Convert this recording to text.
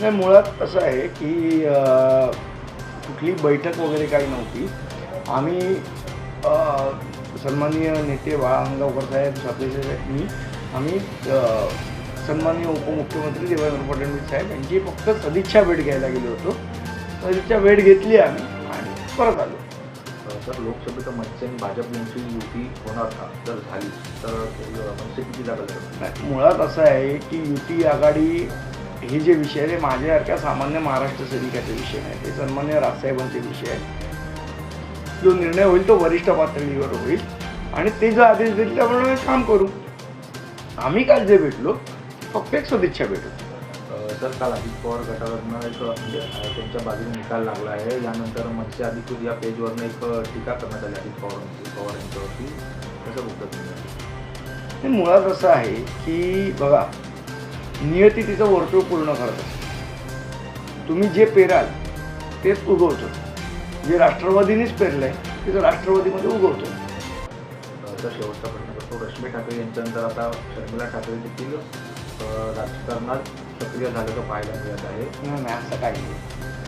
नाही मुळात असं आहे की कुठली बैठक वगैरे काही नव्हती. आम्ही सन्माननीय नेते साहेब सातवेचे साहेब मी आम्ही सन्माननीय उपमुख्यमंत्री देवेंद्र फडणवीस साहेब यांची फक्त सदिच्छा भेट घ्यायला गेलो होतो. सदिच्छा भेट घेतली आम्ही आणि परत आलो. तर लोकसभेचं मनसे आणि भाजप यांची युती होणार का? जर झाली तर मनसे किती जागा? नाही मुळात असं आहे की युती आघाडी हे जे विषय आहे ते माझ्यासारख्या सामान्य महाराष्ट्र सैनिकाचे विषय नाही ते सन्मान्य राजसाहेबांचे विषय आहेत जो निर्णय होईल तो वरिष्ठ पातळीवर होईल. आणि ते जो आदेश देतील त्याप्रमाणे काम करू. आम्ही काल जे भेटलो फक्त एक सदिच्छा भेटू. सर काल अजित पवार गटावरनं एक म्हणजे त्यांच्या बाजूने निकाल लागला आहे. यानंतर मनसे अधिकृत या पेजवरनं एक टीका करण्यात आली अजित पवार पवार यांच्यावरती. कसं बघतात मुळात असं आहे की बघा नियती तिचं वर्तुळ पूर्ण करत असते तुम्ही जे पेराल तेच उगवतं. जे राष्ट्रवादीनेच पेरलंय तिचं राष्ट्रवादीमध्ये उगवतं. तर शेवटचा प्रश्न करतो रश्मी ठाकरे यांच्यानंतर आता शर्मिला ठाकरे देखील राजकारणात सक्रिय झाल्याचं पाहायला मिळत आहे. नाही नाही, असं काही नाही.